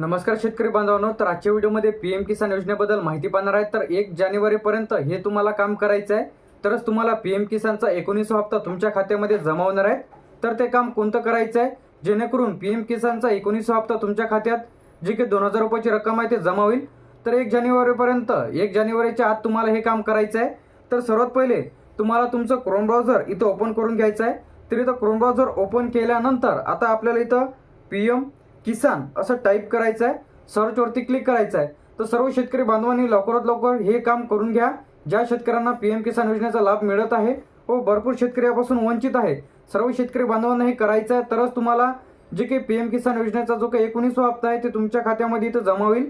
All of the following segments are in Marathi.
नमस्कार शेतकरी बांधवांनो तर आजच्या व्हिडिओमध्ये पी एम किसान योजनेबद्दल माहिती पाहणार आहे. तर एक जानेवारीपर्यंत हे तुम्हाला काम करायचं आहे. तरच तुम्हाला पी एम किसानचा एकोणीसवा हप्ता तुमच्या खात्यामध्ये जमा होणार आहे. तर ते काम कोणतं करायचं आहे? जेणेकरून पी एम किसानचा एकोणीसवा हप्ता तुमच्या खात्यात जी काही दोन हजार रुपयाची रक्कम आहे ते जमा होईल. तर एक जानेवारीपर्यंत एक जानेवारीच्या आत तुम्हाला हे काम करायचं आहे. तर सर्वात पहिले तुम्हाला तुमचं क्रोम ब्राउझर इथं ओपन करून घ्यायचं आहे. तर इथं क्रोम ब्राउझर ओपन केल्यानंतर आता आपल्याला इथं पी एम किसान असं टाईप करायचं आहे सर्चवरती क्लिक करायचं आहे तर सर्व शेतकरी बांधवांनी लवकरात लवकर हे काम करून घ्या. ज्या शेतकऱ्यांना पी एम किसान योजनेचा लाभ मिळत आहे व भरपूर शेतकरी यापासून वंचित आहे. सर्व शेतकरी बांधवांना हे करायचं आहे तरच तुम्हाला जे काही पी एम किसान योजनेचा जो काही एकोणीसवा हप्ता आहे ते तुमच्या खात्यामध्ये इथं जमा होईल.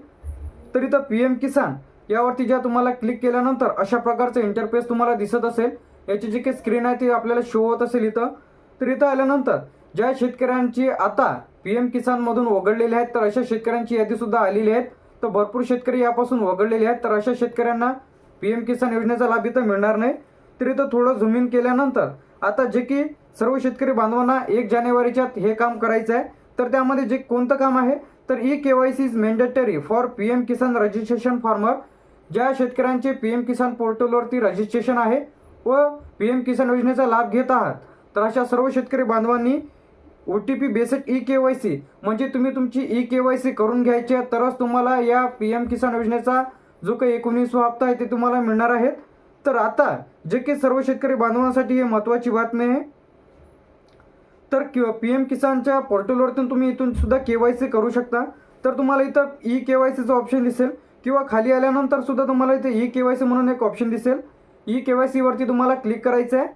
तर इथं पी एम किसान यावरती ज्या तुम्हाला क्लिक केल्यानंतर अशा प्रकारचं इंटरफेस तुम्हाला दिसत असेल. याची जी काही स्क्रीन आहे ती आपल्याला शो होत असेल इथं. तर इथं आल्यानंतर ज्या शेतकऱ्यांची आता पी एम किसानमधून वगळलेले आहेत तर अशा शेतकऱ्यांची यादीसुद्धा आलेली आहेत. तर भरपूर शेतकरी यापासून वगळलेले आहेत तर अशा शेतकऱ्यांना पी एम किसान योजनेचा लाभ इथं मिळणार नाही. तर इथं थोडं झूम इन केल्यानंतर आता जे की सर्व शेतकरी बांधवांना एक जानेवारीच्या हे काम करायचं आहे. तर त्यामध्ये जे कोणतं काम आहे तर E K Y C is mandatory for P M Kisan registration farmer ज्या शेतकऱ्यांचे पी एम किसान पोर्टलवरती रजिस्ट्रेशन आहे व पी एम किसान योजनेचा लाभ घेत आहात. तर अशा सर्व शेतकरी बांधवांनी O T P based E K Y C म्हणजे तुम्ही तुमची ई के वाय सी करून घ्यायची आहे तरच तुम्हाला या पी एम किसान योजनेचा जो काही एकोणीसवा हप्ता आहे ते तुम्हाला मिळणार आहेत. तर आता जे काही सर्व शेतकरी बांधवांसाठी हे महत्त्वाची बातमी आहे. तर पी एम किसानच्या पोर्टलवरतून तुम्ही इथून सुद्धा के वाय सी करू शकता. तर तुम्हाला इथं ई के वाय सीचं ऑप्शन दिसेल. किंवा खाली आल्यानंतर सुद्धा तुम्हाला इथे ई के वाय सी म्हणून एक ऑप्शन दिसेल. ई के वाय सीवरती तुम्हाला क्लिक करायचं आहे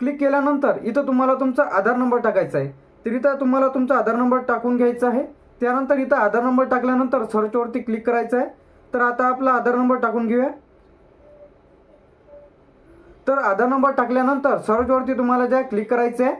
क्लिक केल्यानंतर इथं तुम्हाला तुमचा आधार नंबर टाकायचा आहे. तर इथं तुम्हाला तुमचा आधार नंबर टाकून घ्यायचा आहे. त्यानंतर इथं आधार नंबर टाकल्यानंतर सर्चवरती क्लिक करायचं आहे. तर आता आपला आधार नंबर टाकून घेऊया. तर आधार नंबर टाकल्यानंतर सर्चवरती तुम्हाला ज्या क्लिक करायचं आहे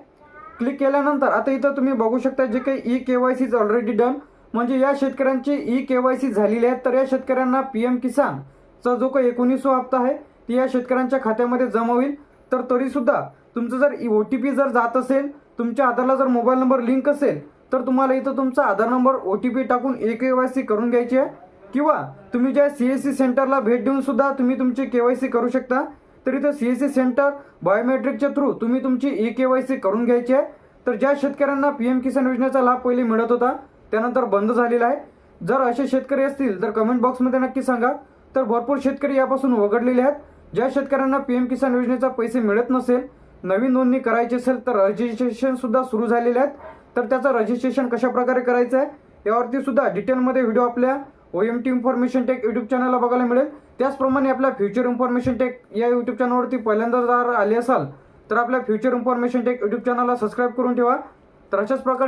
क्लिक केल्यानंतर आता इथं तुम्ही बघू शकता जे काही E K Y C already done म्हणजे या शेतकऱ्यांची ई के वाय सी झालेली आहे. तर या शेतकऱ्यांना पी एम किसानचा जो काही एकोणीसवा हप्ता आहे ती या शेतकऱ्यांच्या खात्यामध्ये जमा होईल. तर तरीसुद्धा तुमचं जर ओ टी पी जर जात असेल तुमच्या आधारला जर मोबाईल नंबर लिंक असेल तर तुम्हाला इथं तुमचा Aadhaar number O T P टाकून ए के वाय सी करून घ्यायची आहे. किंवा तुम्ही ज्या सी एस सी सेंटरला भेट देऊन सुद्धा तुम्ही तुमची के वाय सी करू शकता. तर इथं सी एस सी सेंटर बायोमेट्रिकच्या थ्रू तुम्ही तुमची ई के वाय सी करून घ्यायची आहे. तर ज्या शेतकऱ्यांना पी एम किसान योजनेचा लाभ पहिले मिळत होता त्यानंतर बंद झालेला आहे. जर असे शेतकरी असतील तर कमेंट बॉक्समध्ये नक्की सांगा. तर भरपूर शेतकरी यापासून वगळलेले आहेत. ज्या शेतकऱ्यांना पी एम किसान योजनेचा पैसे मिळत नसेल नवीन नोंदणी करायची असेल तर रजिस्ट्रेशन सुद्धा सुरू झालेले आहेत. तर त्याचं रजिस्ट्रेशन कशा प्रकारे करायचं आहे यावरती सुद्धा डिटेलमध्ये व्हिडिओ आपल्या O M T information tech YouTube चॅनलला बघायला मिळेल. त्याचप्रमाणे आपल्या फ्युचर इन्फॉर्मेशन टेक या यूट्यूब चॅनलवरती पहिल्यांदा जर आले असाल तर आपल्या फ्युचर इन्फॉर्मेशन टेक यूट्यूब चॅनलला सबस्क्राईब करून ठेवा. तर अशाच प्रकारचे